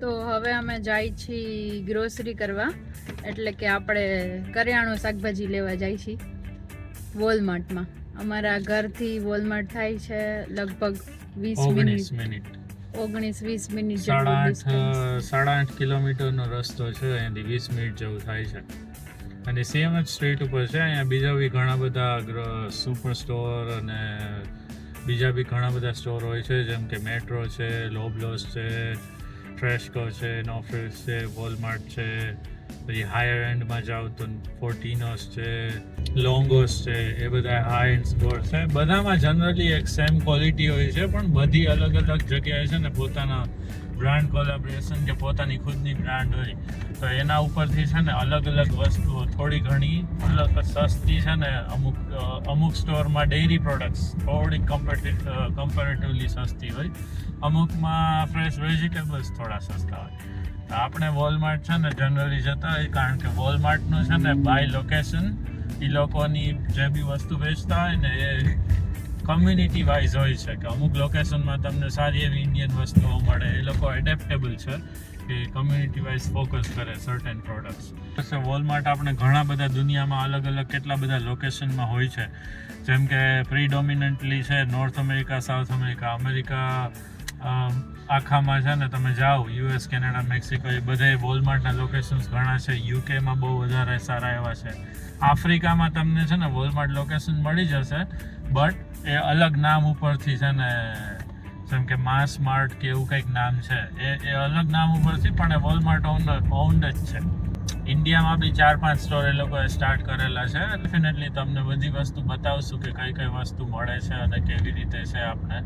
તો હવે અમે જાય છીએ ગ્રોસરી કરવા. એટલે કે આપણે કરિયાણું શાકભાજી લેવા જાય છીએ વોલમાર્ટમાં. અમારા ઘરથી વોલમાર્ટ થાય છે લગભગ વીસ મિનિટ. ઓગણીસ વીસ મિનિટ સાડા આઠ સાડા આઠ કિલોમીટરનો રસ્તો છે અહીંયાથી વીસ મિનિટ જેવું થાય છે. અને સેમ જ સ્ટ્રીટ ઉપર છે અહીંયા બીજા બી ઘણા બધા સુપર સ્ટોર અને બીજા બી ઘણા બધા સ્ટોર હોય છે જેમ કે મેટ્રો છે લોબલોસ છે ટ્રેશકો છે નોફિસ છે વોલમાર્ટ છે, પછી હાયર એન્ડમાં જાઓ તો ફોર્ટીનોસ છે લોંગોસ છે, એ બધા હાઈ એન્ડ સ્ટોર છે. બધામાં જનરલી એક સેમ ક્વોલિટી હોય છે, પણ બધી અલગ અલગ જગ્યાએ છે ને પોતાના બ્રાન્ડ કોલેબરેશન કે પોતાની ખુદની બ્રાન્ડ હોય, તો એના ઉપરથી છે ને અલગ અલગ વસ્તુઓ, થોડી ઘણી અલગ સસ્તી છે ને અમુક અમુક સ્ટોરમાં ડેરી પ્રોડક્ટ્સ થોડી કમ્પેરેટિવલી સસ્તી હોય. અમુકમાં ફ્રેશ વેજીટેબલ્સ થોડા સસ્તા હોય. તો આપણે વોલમાર્ટ છે ને જનરલી જતા હોય કારણ કે વોલમાર્ટનું છે ને બાય લોકેશન એ લોકોની જે બી વસ્તુ વેચતા હોય ને એ કમ્યુનિટી વાઇઝ હોય છે કે અમુક લોકેશનમાં તમને સારી એવી ઇન્ડિયન વસ્તુઓ મળે, એ લોકો એડેપ્ટેબલ છે કે કમ્યુનિટી વાઇઝ ફોકસ કરે સર્ટેન પ્રોડક્ટ્સ વોલમાર્ટ આપણે ઘણા બધા દુનિયામાં અલગ અલગ કેટલા બધા લોકેશનમાં હોય છે. જેમ કે પ્રીડોમિનન્ટલી છે North America South America America આખામાં છે ને તમે જાઓ યુએસ કેનેડા મેક્સિકો એ બધે વોલમાર્ટના લોકેશન્સ ઘણા છે. યુકેમાં બહુ વધારે સારા એવા છે. આફ્રિકામાં તમને છે ને વોલમાર્ટ લોકેશન મળી જશે બટ એ અલગ નામ ઉપરથી છે ને, જેમ કે માસ માર્ટ કે એવું કંઈક નામ છે, એ એ અલગ નામ ઉપરથી, પણ એ વોલમાર્ટ ઓન્ડ ઓન્ડ જ છે. ઇન્ડિયામાં બી ચાર પાંચ સ્ટોર એ લોકોએ સ્ટાર્ટ કરેલા છે. ડેફિનેટલી તમને બધી વસ્તુ બતાવશું કે કઈ કઈ વસ્તુ મળે છે અને કેવી રીતે છે આપણે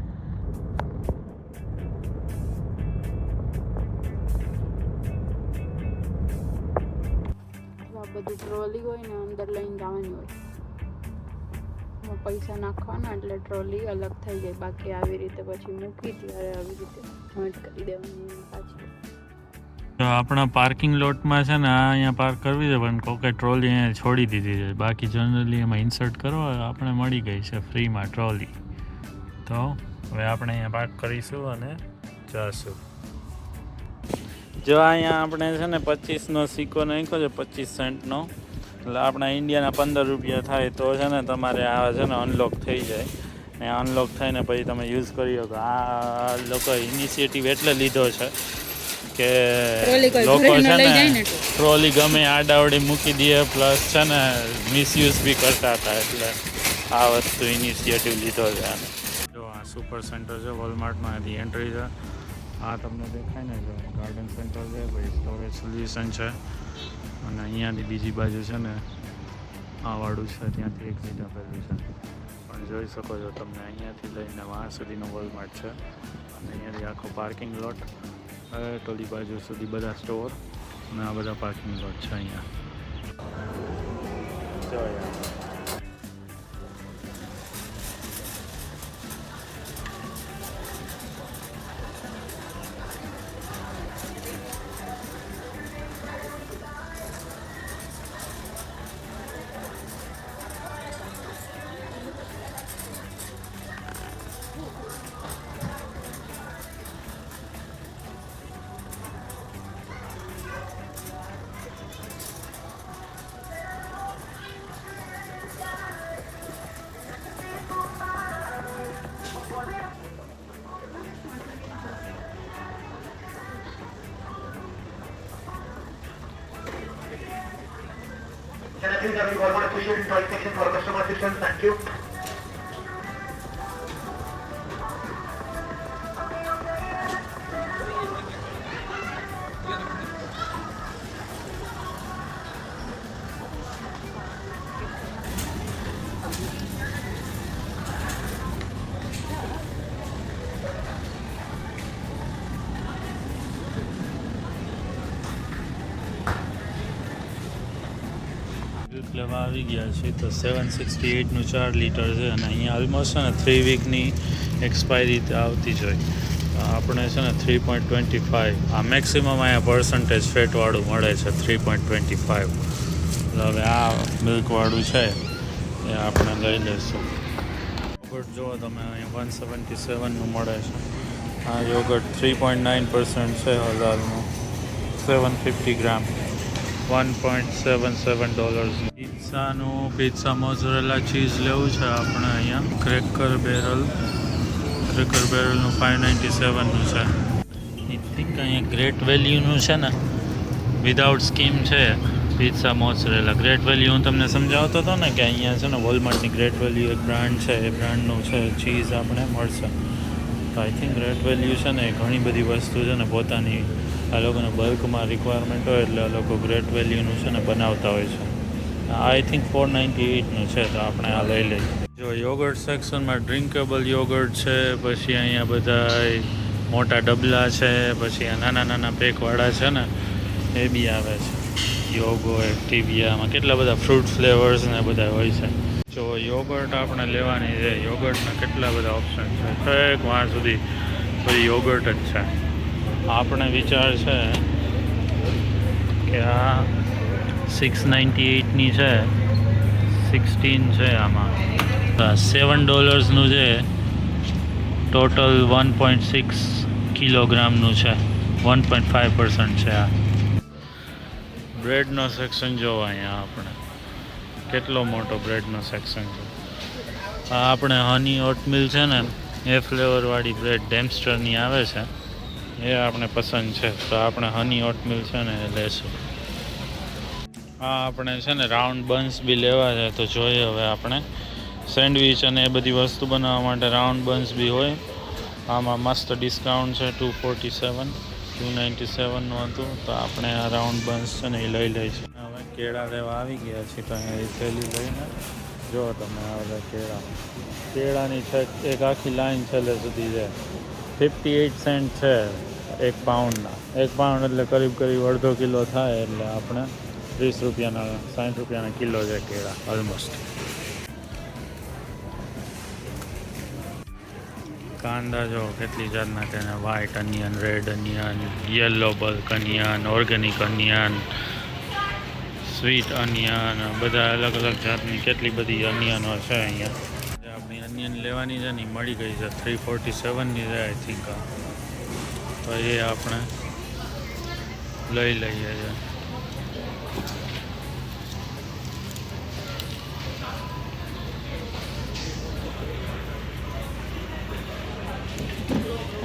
બધું ટ્રોલી હોય ને, અંદર લઈને જવાની હોય. એમાં પૈસા નાખવાના એટલે ટ્રોલી અલગ થઈ જાય બાકી આવી રીતે પછી મૂકી ત્યારે આવી રીતે જોઈન્ટ કરી દેવાની પાછી. આપણા પાર્કિંગ લોટમાં છે ને, આ અહીંયા પાર્ક કરવી છે, પણ કોકે ટ્રોલી અહીંયા છોડી દીધી છે. બાકી જનરલી એમાં ઇન્સર્ટ કરો, આપણે મળી ગઈ છે ફ્રીમાં ટ્રોલી તો હવે આપણે અહીંયા પાર્ક કરીશું અને જશું. જો અહીંયા આપણે છે ને પચીસનો સિક્કો નાખ્યો છે, પચીસ સેન્ટનો એટલે આપણા ઇન્ડિયાના પંદર રૂપિયા થાય તો છે ને તમારે આ છે ને અનલોક થઈ જાય. ને અનલોક થઈને પછી તમે યુઝ કરી શકો. આ લોકો ઇનિશિયેટિવ એટલે લીધો છે કે લોકો છે ને ટ્રોલી ગમે આડાવડી મૂકી દે પ્લસ છે ને મિસયુઝ બી કરતા હતા એટલે આ વસ્તુ ઇનિશિયેટિવ લીધો છે આને. જો આ સુપર સેન્ટર છે વોલમાર્ટમાં એની એન્ટ્રી છે. આ તમને દેખાય ને જો ગાર્ડન સેન્ટર છે પછી સ્ટોરેજ સોલ્યુશન છે. અને અહીંયાથી બીજી બાજુ છે ને, આ છે, ત્યાંથી એક મીટર પહેલું છે. પણ જોઈ શકો છો તમને, અહીંયાથી લઈને વાં સુધીનો વોલમાર્ટ છે. અને અહીંયાથી આખો પાર્કિંગ લોટ ટોલી બાજુ સુધી બધા સ્ટોર અને આ બધા પાર્કિંગ લોટ છે અહીંયા. Thank you, Navin Verma, Associate Joint Section for Customer Assistance. Thank you. લેવા આવી ગયા છે તો સેવન સિક્સટી એટનું ચાર લીટર છે અને અહીંયા ઓલમોસ્ટ છે ને થ્રી વીકની એક્સપાયરી આવતી જ હોય. આપણે છે ને થ્રી પોઈન્ટ ટ્વેન્ટી ફાઇવ આ મેક્સિમમ અહીંયા પર્સન્ટેજ ફેટવાળું મળે છે થ્રી પોઈન્ટ ટ્વેન્ટી ફાઇવ હવે આ મિલ્કવાળું છે, એ આપણે લઈ લઈશું. યોગર્ટ જુઓ તમે, અહીંયા વન સેવન્ટી સેવનનું મળે છે. આ yogurt three point nine percent છે હલાલનું seven fifty gram one point seven seven dollars પિઝાનું pizza mozzarella cheese લેવું છે આપણે અહીંયા. ક્રેકર બેરલ ક્રેકર બેરલનું ફાઇવ નાઇન્ટી સેવનનું છે. આઈ થિંક અહીંયા ગ્રેટ વેલ્યુનું છે ને. વિધાઉટ સ્કીમ છે પિઝા મોઝરેલા ગ્રેટ વેલ્યુ હું તમને સમજાવતો હતો ને કે અહીંયા છે ને વોલમાર્ટની ગ્રેટ વેલ્યુ એક બ્રાન્ડ છે. એ બ્રાન્ડનું છે ચીઝ આપણે મળશે. તો આઈ થિંક ગ્રેટ વેલ્યુ છે ને એ ઘણી બધી વસ્તુ છે ને પોતાની આ લોકોને બલ્કમાં રિક્વાયરમેન્ટ હોય એટલે આ લોકો ગ્રેટ વેલ્યુનું છે ને બનાવતા હોય છે. આઈ થિંક ફોર નાઇન્ટી એઇટનું છે, તો આપણે આ લઈ લઈએ. જો યોગર્ટ સેક્શનમાં ડ્રિંકેબલ યોગર્ટ છે, પછી અહીંયા બધા મોટા ડબલા છે, પછી આ નાના નાના પેકવાળા છે ને, એ બી આવે છે. યોગો એક્ટિવિયામાં કેટલા બધા ફ્રૂટ ફ્લેવર્સ ને બધા હોય છે. જો યોગર્ટ આપણે લેવાની છે યોગર્ટના કેટલા બધા ઓપ્શન છે. એક વાર સુધી બધી યોગર્ટ જ છે. આપણે વિચાર છે કે આ સિક્સ નાઇન્ટી એઇટની છે સિક્સટીન છે આમાં. સેવન ડોલર્સનું છે ટોટલ વન પોઈન્ટ સિક્સ કિલોગ્રામનું છે વન પોઈન્ટ ફાઇવ પર્સન્ટ છે આ. બ્રેડનો સેક્શન જોવો અહીંયા આપણે. કેટલો મોટો બ્રેડનો સેક્શન છે. આ આપણે હની ઓટમિલ છે ને, એ ફ્લેવરવાળી બ્રેડ ડેમસ્ટરની આવે છે. એ આપણે પસંદ છે. તો આપણે હની ઓટમિલ છે ને એ લેશું. હા આપણે છે ને રાઉન્ડ બન્સ બી લેવા છે. તો જોઈએ હવે આપણે. સેન્ડવિચ અને એ બધી વસ્તુ બનાવવા માટે રાઉન્ડ બન્સ બી હોય. આમાં મસ્ત ડિસ્કાઉન્ટ છે, two forty seven, two ninety સેવનનું હતું. તો આપણે આ રાઉન્ડ બન્સ છે ને એ લઈ લઈશું. હવે કેળા લેવા આવી ગયા છીએ તો અહીંયા થેલી લઈને જો તમે આ કેળા. કેળાની છે એક આખી લાઈન છેલ્લે સુધી છે ફિફ્ટી એઇટ સેન્ટ છે. એક પાઉન્ડના એક પાઉન્ડ એટલે કરીબ કરીબ અડધો કિલો થાય એટલે આપણે ત્રીસ રૂપિયાના સાઠ રૂપિયાના કિલો છે કેળા ઓલમોસ્ટ કાંદા જો કેટલી જાતના તેને white onion red onion yellow bulk onion organic onion sweet onion બધા અલગ અલગ જાતની કેટલી બધી અનિયનો છે અહીંયા. આપણી અનિયન લેવાની છે ને મળી ગઈ છે. થ્રી ફોર્ટી સેવનની છે આઈ થિંક તો એ આપણે લઈ લઈએ છીએ.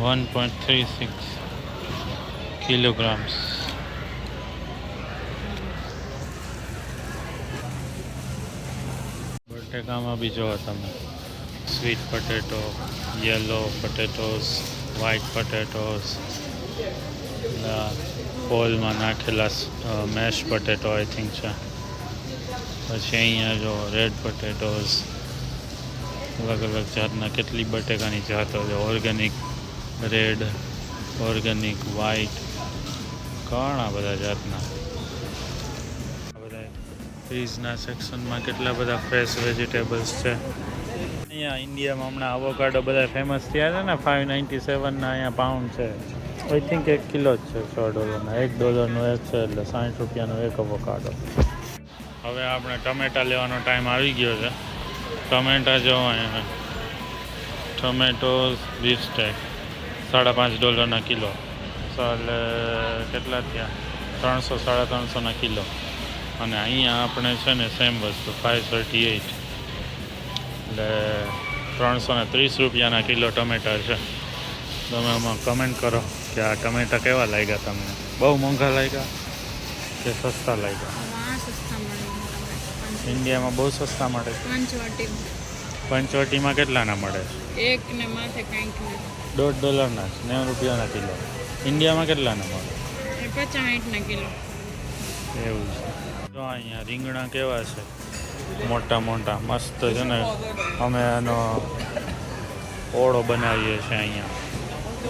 One point three six kilograms બટેકામાં બી જુઓ તમે. Sweet potato yellow potatoes white potatoes બોલમાં નાખેલા મેશ પટેટો આઈ થિંક છે. પછી અહીંયા જો રેડ પટેટોસ અલગ અલગ જાતના કેટલી બટેકાની જાતો છે. ઓર્ગેનિક રેડ ઓર્ગેનિક વ્હાઈટ ઘણા બધા જાતના. બધા ફ્રીઝના સેક્શનમાં કેટલા બધા ફ્રેશ વેજીટેબલ્સ છે. અહીંયા ઇન્ડિયામાં હમણાં અવોકાડો બધા ફેમસ થયા છે ને ફાઇવ નાઇન્ટી સેવનના અહીંયા પાઉન્ડ છે. આઈ થિંક એક કિલો જ છે સો ડોલરના. એક ડોલરનો એક છે એટલે સાઠ રૂપિયાનો એક અવોકાડો હવે આપણે ટમેટા લેવાનો ટાઈમ આવી ગયો છે. ટમેટા જો અહીંયા ટમેટો બીફ સ્ટેક સાડા પાંચ ડોલરના કિલો. એટલે કેટલા થયા? ત્રણસો, સાડા ત્રણસોના કિલો. અને અહીંયા આપણે છે ને સેમ વસ્તુ ફાઇવ થર્ટી એઇટ એટલે ત્રણસો ને ત્રીસ રૂપિયાના કિલો ટમેટા છે. તમે આમાં કમેન્ટ કરો કે આ ટમેટા કેવા લાગ્યા તમને? બહુ મોંઘા લાગ્યા કે સસ્તા લાગ્યા? ઇન્ડિયામાં બહુ સસ્તા મળે પંચવટીમાં કેટલાના મળે? એક ને માથે દોઢ ડોલરના નેવું રૂપિયાના કિલો. ઇન્ડિયામાં કેટલાના મળે? પચાસ કિલો. એવું છે. જો અહીંયા રીંગણા કેવા છે? મોટા મોટા, મસ્ત છે ને. અમે એનો ઓળો બનાવીએ છીએ અહીંયા.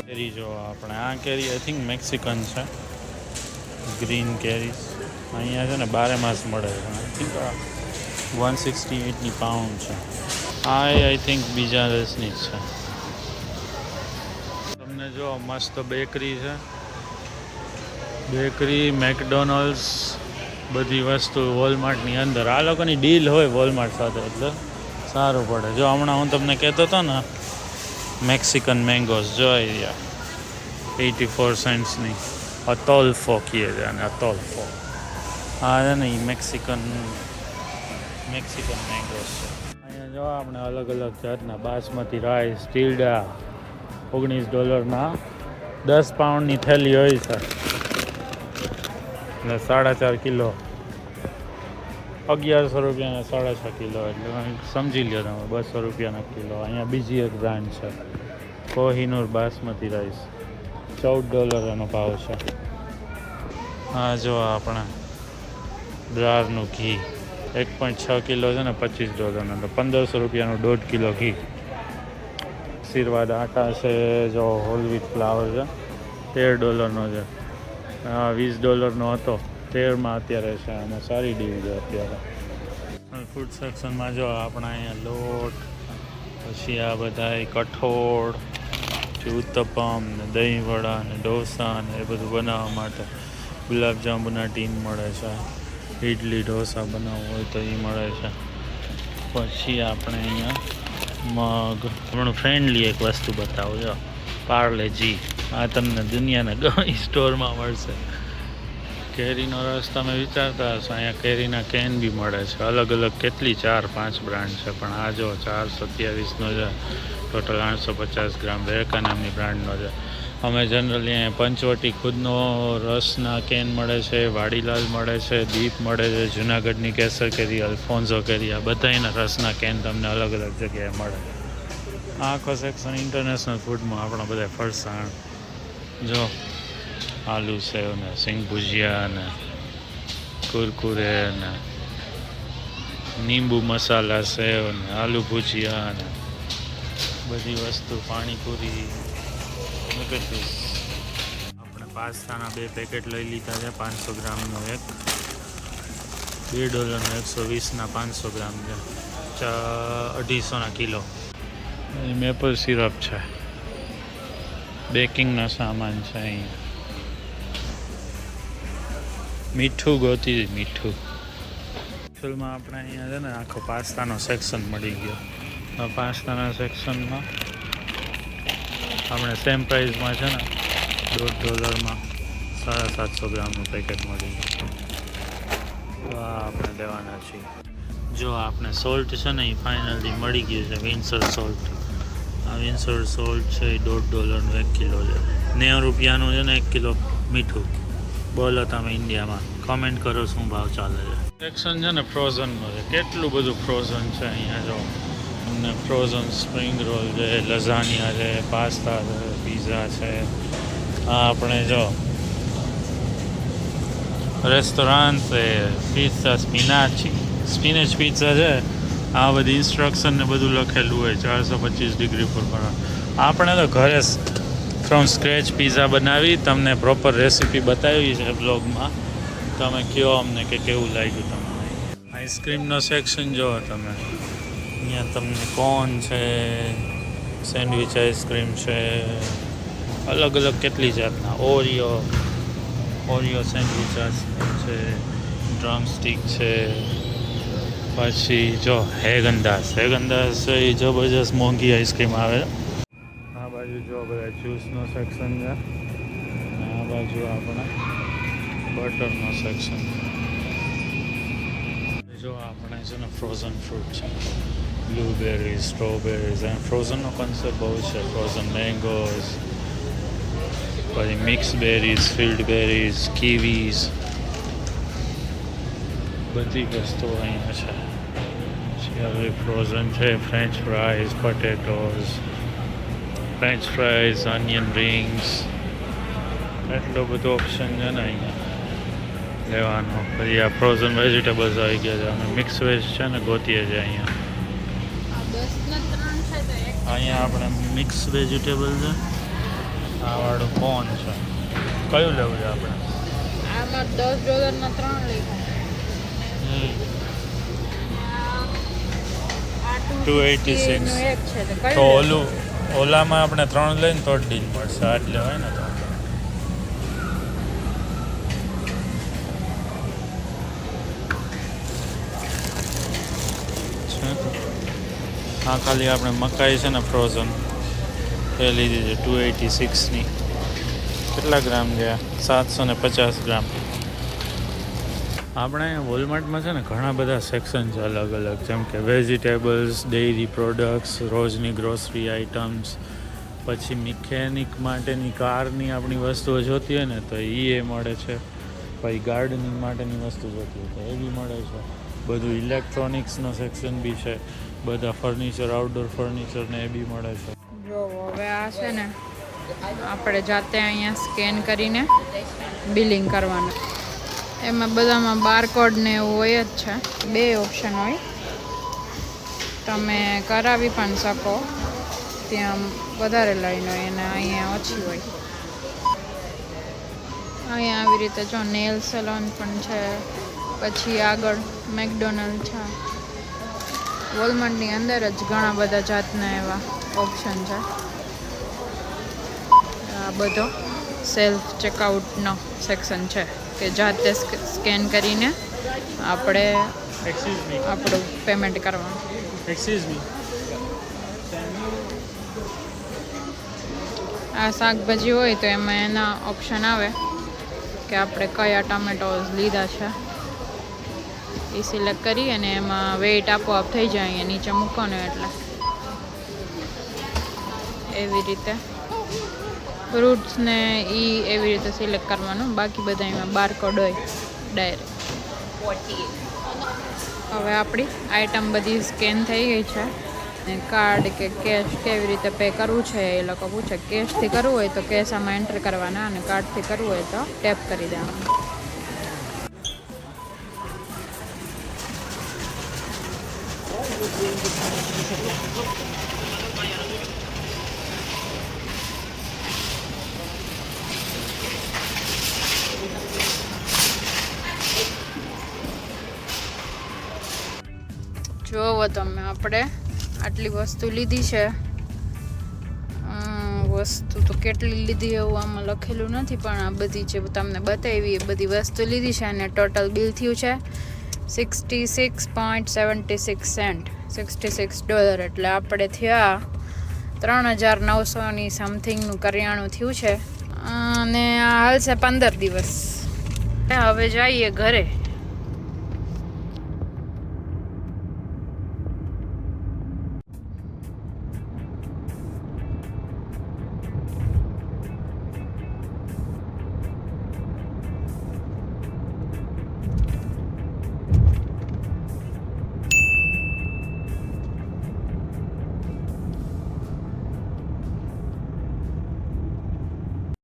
કેરી જો આપણે, આ કેરી આઈ થિંક મેક્સિકન છે. ગ્રીન કેરીસ અહીંયા છે ને બારે માસ મળે છે. આઈ થિંક વન સિક્સટી એટની પાઉન્ડ છે. આ આઈ થિંક બીજા દેશની જ છે. તમને જો મસ્ત બેકરી છે. બેકરી મેકડોનલ્ડ્સ બધી વસ્તુ વોલમાર્ટની અંદર. આ લોકોની ડીલ હોય વોલમાર્ટ સાથે, એટલે સારું પડે. જો હમણાં હું તમને કહેતો હતો ને મેક્સિકન મેંગોઝ જો અહીંયા એટી ફોર સેન્ટ્સની અતોલ્ફો કહે છે અને અતોલ્ફો આ છે ને એ મેક્સિકન મેક્સિકન મેંગોઝ છે અહીંયા જો આપણે અલગ અલગ જાતના બાસમતી રાઈસ ટીલડા ઓગણીસ ડોલરના દસ પાઉન્ડની થેલી હોય છે. ને સાડા ચાર કિલો. અગિયારસો રૂપિયાના સાડા છ કિલો એટલે સમજી લ્યો તમે, બસો રૂપિયાના કિલો. અહીંયા બીજી એક બ્રાન્ડ છે, કોહિનૂર બાસમતી રાઈસ. ચૌદ ડોલર એનો ભાવ છે. હા જો આપણે બ્રારનું ઘી. એક પોઈન્ટ છ કિલો છે ને પચીસ ડોલરનું એટલે પંદરસો રૂપિયાનું દોઢ કિલો ઘી. આશીર્વાદ આટા છે, જો હોલ વિથ ફ્લાવર છે, તેર ડોલરનો છે. આ વીસ ડોલરનો હતો. તેરમાં અત્યારે છે અને સારી ડીલ છે અત્યારે ફૂડ સેક્શનમાં જો આપણા અહીંયા લોટ, પછી આ બધા કઠોળ, ઉત્તપમ, ને દહીં વડા, ને ઢોસા, ને એ બધું બનાવવા માટે ગુલાબજાંબુના ટીન મળે છે. ઇડલી ઢોસા બનાવવું હોય તો એ મળે છે. પછી આપણે અહીંયા મગ. હમણાં ફ્રેન્ડલી એક વસ્તુ બતાવું, જો. પાર્લે જી આ તમને દુનિયાના ગમે સ્ટોરમાં મળશે. કેરીનો રસ તમે વિચારતા હશો, અહીંયા કેરીના કેન બી મળે છે. અલગ અલગ કેટલી ચાર પાંચ બ્રાન્ડ છે, પણ આ જો ચાર સત્યાવીસનો છે. ટોટલ આઠસો પચાસ ગ્રામ વેરકા નામની બ્રાન્ડનો છે. અમે જનરલી અહીંયા પંચવટી ખુદનો રસના કેન મળે છે, વાડીલાલ મળે છે, દીપ મળે છે, જુનાગઢની કેસર કેરી અલ્ફોન્ઝો કેરી, આ બધા રસના કેન તમને અલગ અલગ જગ્યાએ મળે. આખો સેક્શન ઇન્ટરનેશનલ ફૂડમાં આપણા બધા ફરસાણ જો, આલુ સેવ ને સિંગ ભુજિયા ને કુરકુરે ને નીંબુ મસાલા સેવ ને આલુ ભુજિયા ને બધી વસ્તુ, પાણીપુરી at આપણે પાસ્તાના બે પેકેટ લઈ લીધા છે, પાંચસો ગ્રામનો એક. બે ડોલરનો એકસો વીસના પાંચસો ગ્રામ છે. અઢીસોના કિલો. મેપલ સિરપ છે. બેકિંગનો સામાન છે અહીંયા મીઠું ગોતી મીઠું. એકચ્યુઅલમાં આપણે અહીંયા છે ને આખો પાસ્તાનો સેક્શન મળી ગયો. પાસ્તાના સેક્શનમાં આપણે સેમ પ્રાઇસમાં છે ને દોઢ ડોલરમાં સાડા સાતસો ગ્રામનું પેકેટ મળી ગયું. તો આ આપણે લેવાના છીએ. જો આપણે સોલ્ટ છે ને એ ફાઇનલી મળી ગયું છે વિન્સર સોલ્ટ વિન્સર સોલ્ટ છે, એ દોઢ ડોલરનું એક કિલો છે. નેવું રૂપિયાનું છે ને એક કિલો મીઠું. બોલો તમે ઇન્ડિયામાં. કમેન્ટ કરો શું ભાવ ચાલે છે. સેક્શન છે ને ફ્રોઝનનું છે. કેટલું બધું ફ્રોઝન છે અહીંયા જો. તમને ફ્રોઝન સ્પ્રિંગ રોલ છે લઝાનિયા છે પાસ્તા છે પીઝા છે. આ આપણે જો રેસ્ટોરાન્ટ છે પિઝા સ્પિનાચી સ્પિનેચ પિઝા છે. આ બધી ઇન્સ્ટ્રક્શન ને બધું લખેલું હોય, ચારસો પચીસ ડિગ્રી પર પણ આપણે તો ઘરે ફ્રોમ સ્ક્રેચ પિઝા બનાવી, તમને પ્રોપર રેસીપી બતાવી છે બ્લોગમાં તમે કહો અમને કે કેવું લાગ્યું તમને? આઈસ્ક્રીમનો સેક્શન જુઓ તમે. અહીંયા તમને કોન છે સેન્ડવિચ આઈસ્ક્રીમ છે, અલગ અલગ કેટલી જાતના, Oreo Oreo sandwich ice cream છે ડ્રમ સ્ટિક છે પછી જો હેગંદાસ હેગંદાસ એ જબરજસ્ત મોંઘી આઈસ્ક્રીમ આવે. આ બાજુ જો બધા જ્યુસનો સેક્શન છે. આ બાજુ આપણે બટરનો સેક્શન જો આપણે છે ને ફ્રોઝન ફ્રૂટ છે. બ્લુબેરીઝ સ્ટ્રોબેરીઝ એન્ડ ફ્રોઝનનો કોન્સેપ્ટ બહુ છે. ફ્રોઝન મેંગોઝ પછી mix berries field berries kiwis બધી વસ્તુઓ અહીંયા છે. શિયાળી ફ્રોઝન છે French fries potatoes French fries onion rings એટલો બધો ઓપ્શન છે ને અહીંયા. લેવાનો. પછી આ ફ્રોઝન વેજીટેબલ્સ આવી ગયા છે. અને મિક્સ વેજ છે ને ગોતીએ છે અહીંયા. અહીંયા આપણે મિક્સ વેજીટેબલ છે. આ વાળું કોન છે. કયું લેવું છે આપણે? આમાં દસ ડોલરના ત્રણ લખ્યા આ 286. નું એક છે તો? ઓલું ઓલામાં આપણે ત્રણ લઈને તો ડીલ મળશે. આટલે હોય ને તો. હા ખાલી આપણે મકાઈ છે ને ફ્રોઝન એ લીધી છે ટુ એટી સિક્સની કેટલા ગ્રામ ગયા? સાતસો ને પચાસ ગ્રામ. આપણે વોલમાર્ટમાં છે ને ઘણા બધા સેક્શન છે અલગ અલગ, જેમ કે વેજીટેબલ્સ ડેરી પ્રોડક્ટ્સ રોજની ગ્રોસરી આઇટમ્સ પછી મિકેનિક માટેની કારની આપણી વસ્તુઓ જોતી હોય ને તો એ એ મળે છે. પછી ગાર્ડનિંગ માટેની વસ્તુ જોતી હોય તો એ બી મળે છે. બધું ઇલેક્ટ્રોનિક્સનો સેક્શન બી છે. બધા ફર્નિચર આઉટડોર ફર્નિચર ને એ બી મળે છે. જો હવે આ છે ને, આપણે જાતે અહીંયા સ્કેન કરીને બિલિંગ કરવાનું. એમાં બધામાં બારકોડ ને એવું હોય જ છે. બે ઓપ્શન હોય. તમે કરાવી પણ શકો. ત્યાં વધારે લાઈન હોય અને અહીંયા ઓછી હોય. અહીંયા આવી રીતે જો નેલ સલોન પણ છે. પછી આગળ મેકડોનલ્ડ છે. વોલમાર્ટની અંદર જ ઘણા બધા જાતના એવા ઓપ્શન છે. આ બધો સેલ્ફ ચેકઆઉટનો સેક્શન છે. કે જાતે સ્કેન કરીને આપણે આપણું પેમેન્ટ કરવાનું. એક્સક્યુઝ મી આ શાકભાજી હોય તો એમાં એના ઓપ્શન આવે કે આપણે કયા ટમેટોઝ લીધા છે. એ સિલેક્ટ કરી અને એમાં વેઇટ આપોઆપ થઈ જાય અહીંયા નીચે મૂકો ને એટલે. એવી રીતે. ફ્રૂટ્સ ને એ એવી રીતે સિલેક્ટ કરવાનું. બાકી બધા એમાં બારકોડ હોય ડાયરેક્ટ હવે આપણી આઈટમ બધી સ્કેન થઈ ગઈ છે. ને કાર્ડ કે કેશ કેવી રીતે પે કરવું છે એ લોકો પૂછે. કેશથી કરવું હોય તો કેશ આમાં એન્ટર કરવાના અને કાર્ડથી કરવું હોય તો ટેપ કરી દેવાનું. જોવો તમે આપણે. આટલી વસ્તુ લીધી છે. વસ્તુ તો કેટલી લીધી એવું આમાં લખેલું નથી, પણ આ બધી જે તમને બતાવી એ બધી વસ્તુ લીધી છે અને ટોટલ બિલ થયું છે sixty six point seventy six cent sixty six dollar એટલે આપણે થયા ત્રણ હજાર નવસોની સમથિંગનું કરિયાણું થયું છે. અને આ હાલશે પંદર દિવસ. હવે જઈએ ઘરે.